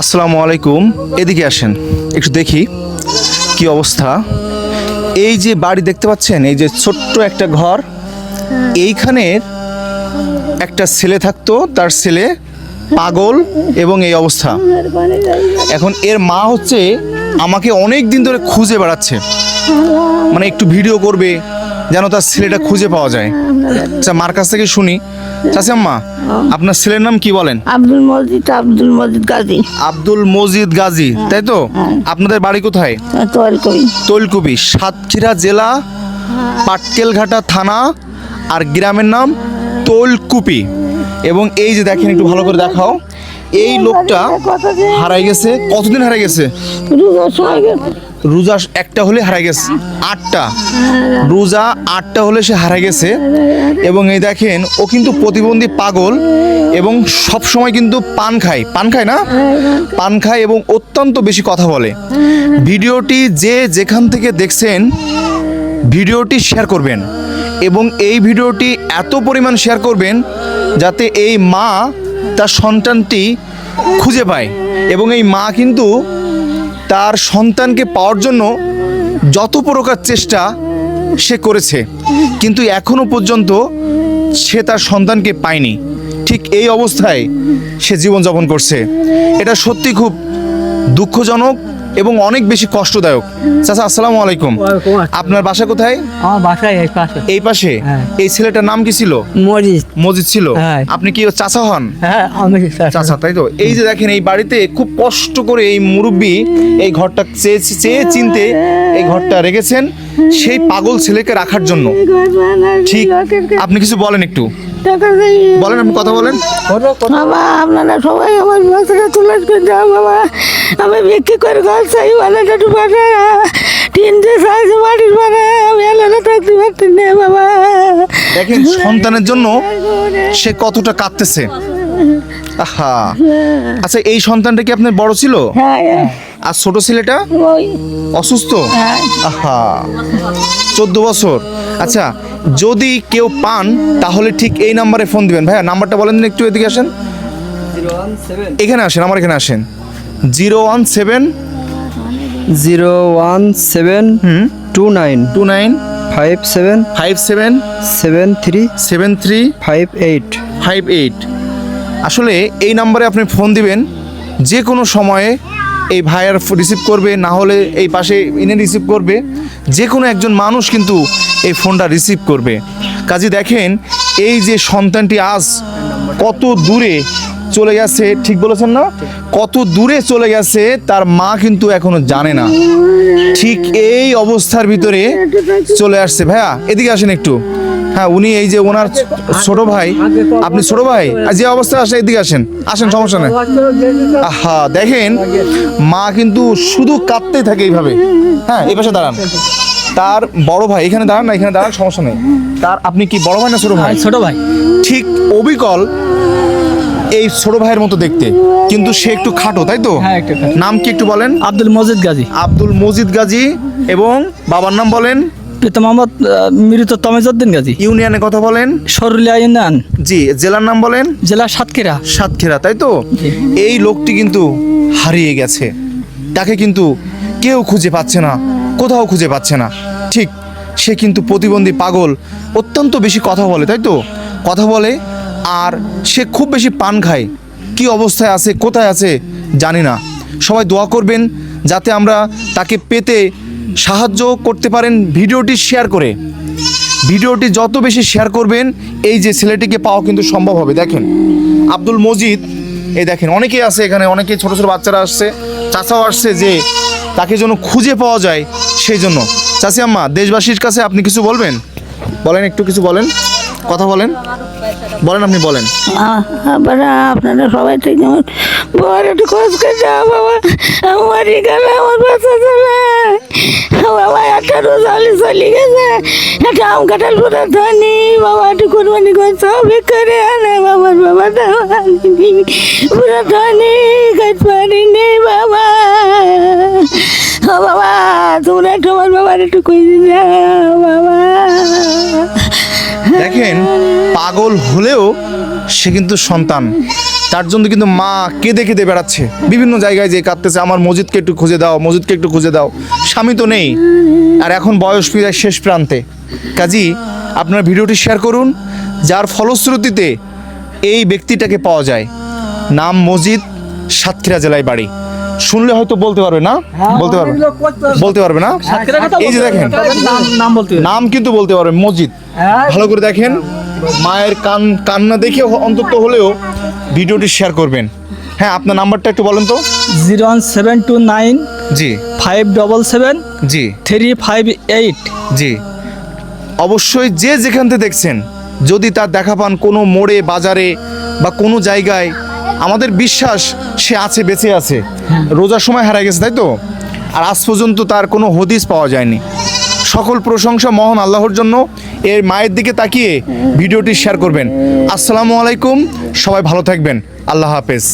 আসসালামু আলাইকুম। এদিকে আসেন, একটু দেখি কি অবস্থা। এই যে বাড়ি দেখতে পাচ্ছেন, এই যে ছোট্ট একটা ঘর এইখানের একটা ছেলে থাকতো, তার ছেলে পাগল এবং এই অবস্থা। এখন এর মা হচ্ছে আমাকে অনেক দিন ধরে খুঁজে বেড়াচ্ছে। মানে একটু ভিডিও করবে যেন তার ছেলেটা খুঁজে পাওয়া যায়। আচ্ছা মার কাছ থেকে শুনি। চাচি আম্মা আপনার ছেলের নাম কি বলেন? আব্দুল মজিদ আব্দুল মজিদ গাজী। আব্দুল মজিদ গাজী তাই তো? আপনাদের বাড়ি কোথায়? তোয়াল করি তৈলকুপি সাতক্ষীরা জেলা পাটকেলঘাটা থানা আর গ্রামের নাম তৈলকুপি। এবং এই যে দেখেন একটু ভালো করে দেখাও। এই লোকটা হারাই গেছে? কতদিন হারাই গেছে? রোজা একটা হলে হারাই গেছে, আটটা। রোজা আটটা হলে সে হারা গেছে। এবং এই দেখেন, ও কিন্তু প্রতিবন্ধী পাগল এবং সব সময় কিন্তু পান খায়। পান খায় না? পান খায় এবং অত্যন্ত বেশি কথা বলে। ভিডিওটি যে যেখান থেকে দেখছেন, ভিডিওটি শেয়ার করবেন এবং এই ভিডিওটি এত পরিমাণ শেয়ার করবেন যাতে এই মা তার সন্তানটি খুঁজে পায়। এবং এই মা কিন্তু তার সন্তানকে পাওয়ার জন্য যত প্রকার চেষ্টা সে করেছে, কিন্তু এখনও পর্যন্ত সে তার সন্তানকে পায়নি। ঠিক এই অবস্থায় সে জীবনযাপন করছে। এটা সত্যি খুব দুঃখজনক এবং অনেক বেশি কষ্টদায়ক। চাচা আসসালামু আলাইকুম। আপনার বাসা কোথায়? আমার বাসায় এই পাশে। এই পাশে? হ্যাঁ। এই ছেলেটার নাম কি ছিল? মরিচ মজিদ ছিল? হ্যাঁ। আপনি কি চাচা হন? হ্যাঁ আমি চাচা তাই তো? এই যে দেখেন এই বাড়িতে খুব কষ্ট করে এই মুরব্বী এই ঘরটা চেয়ে চেয়ে চিনতে এই ঘরটা রেখেছেন সেই পাগল ছেলেকে রাখার জন্য। ঠিক আপনি কিছু বলেন একটু। বলেন আপনি কথা বলেন। বাবা আপনারা সবাই আমার বাচ্চাটা তুলে যাও বাবা। আমি বিক্রি করে ঘর চাই টিন যে সাইজ মাটির পাঠা আমি এলাকা থাকতে পারতেন না বাবা। দেখেন সন্তানের জন্য সে কতটা কাঁদতেছে। আহা। আচ্ছা এই সন্তানটা কি আপনার বড় ছিল? হ্যাঁ। আর ছোট ছেলেটা? অসুস্থ? হ্যাঁ। আহা। চোদ্দ বছর। আচ্ছা যদি কেউ পান তাহলে ঠিক এই নাম্বারে ফোন দিবেন। ভাইয়া নাম্বারটা বলেন দিন একটু এদিকে আসেন। এখানে আসেন আমার এখানে আসেন। Zero one seven zero one seven হুম? Two nine two nine five seven five seven seven three seven three five eight five eight. আসলে এই নাম্বারে আপনি ফোন দিবেন, যে কোনো সময়ে এই ভাইয়ার রিসিভ করবে, না হলে এই পাশে ইনে রিসিভ করবে, যে কোনো একজন মানুষ কিন্তু এই ফোনটা রিসিভ করবে। কাজে দেখেন, এই যে সন্তানটি আজ কত দূরে চলে গেছে, ঠিক বলেছেন না? কত দূরে চলে গেছে, তার মা কিন্তু এখনও জানে না। ঠিক এই অবস্থার ভিতরে চলে আসছে। ভাইয়া, এদিকে আসেন একটু। হ্যাঁ উনি এই যে ওনার ছোট ভাই। আপনি ছোট ভাই? যে অবস্থায় আসে এদিকে আসেন। আসেন সমস্যা নেই। আহা দেখেন মা কিন্তু শুধু কাঁদতেই থাকে এইভাবে। হ্যাঁ এই পাশে দাঁড়ান। তার বড় ভাই এখানে দাঁড়ান না এখানে দাঁড়ান সমস্যা নেই। তার আপনি কি বড় ভাই না ছোট ভাই? ছোট ভাই। ঠিক অবিকল এই ছোট ভাইয়ের মতো দেখতে। কিন্তু সে একটু খাটো তাই তো? হ্যাঁ। নাম কি একটু বলেন? আব্দুল মজিদ গাজী। আব্দুল মজিদ গাজী এবং বাবার নাম বলেন? পিতা মোহাম্মদ মৃত তমিজুদ্দিন গাজী। ইউনিয়নে কথা বলেন? সরুলিয়া ইউনিয়ন। জি জেলার নাম বলেন? জেলা সাতক্ষীরা। সাতক্ষীরা তাই তো? এই লোকটি কিন্তু হারিয়ে গেছে। তাকে কিন্তু কেউ খুঁজে পাচ্ছে না কোথাও খুঁজে পাচ্ছে না। ঠিক সে কিন্তু প্রতিবন্ধী পাগল অত্যন্ত বেশি কথা বলে তাই তো? কথা বলে আর সে খুব বেশি পান খায়। কি অবস্থায় আছে কোথায় আছে জানি না। সবাই দোয়া করবেন যাতে আমরা তাকে পেতে সাহায্য করতে পারেন ভিডিওটি শেয়ার করে। ভিডিওটি যত বেশি শেয়ার করবেন, এই যে ছেলেটিকে পাওয়া কিন্তু সম্ভব হবে। দেখেন, আব্দুল মজিদ, এই দেখেন, অনেকেই আছে এখানে, অনেকে ছোট ছোট বাচ্চারা আসছে, চাচাও আসছে যে তাকে যেন খুঁজে পাওয়া যায়, সেই জন্য। চাচি আম্মা, দেশবাসীর কাছে আপনি কিছু বলবেন? বলেন একটু কিছু বলেন, কথা বলেন। বলেন আপনি, বলেন। আপনারা সবাই ঠিক আমার একটা রোজালি চলে গেছে। একটা আম কাঁঠাল পুরো ধনি, বাবা একটু কোরবানি করছে হবে করে আনে, বাবার বাবা পুরো ধনি গাছ পারিনি বাবা। ও বাবা, তোমরা তোমার বাবার একটু কই দিও, বাবা। দেখেন, পাগল হলেও সে কিন্তু সন্তান। তার জন্য কিন্তু মা কেঁদে কেঁদে বেড়াচ্ছে। বিভিন্ন জায়গায় যে কাঁদতেছে, আমার মসজিদকে একটু খুঁজে দাও, মসজিদকে একটু খুঁজে দাও। স্বামী তো নেই। আর এখন বয়স প্রায় শেষ প্রান্তে। কাজী, আপনার ভিডিওটি শেয়ার করুন, যার ফলশ্রুতিতে এই ব্যক্তিটাকে পাওয়া যায়। নাম মসজিদ সাতক্ষীরা জেলায় বাড়ি। শুনলে হয়তো বলতে পারবে না? বলতে পারবে বলতে পারবে না? এই যে দেখেন নাম নাম বলতে নাম কিন্তু বলতে পারবে মসজিদ। হ্যাঁ। ভালো করে দেখেন মায়ের কান কান্না দেখে অন্তত হলেও ভিডিওটি শেয়ার করবেন। হ্যাঁ আপনার নাম্বারটা একটু বলেন তো। Zero one seven two nine জি। ফাইভ ডবল সেভেন জি। থ্রি ফাইভ এইট জি। অবশ্যই যে যেখান থেকে দেখছেন যদি তার দেখা পান কোনো মোড়ে বাজারে বা কোনো জায়গায় আমাদের বিশ্বাস সে আছে, বেঁচে আছে। রোজার সময় হারা গেছে, তাই তো? আর আজ পর্যন্ত তার কোনো হদিস পাওয়া যায়নি। সকল প্রশংসা মহান আল্লাহর জন্য। এর মায়ের দিকে তাকিয়ে ভিডিওটি শেয়ার করবেন। আসসালামু আলাইকুম। সবাই ভালো থাকবেন। আল্লাহ হাফেজ।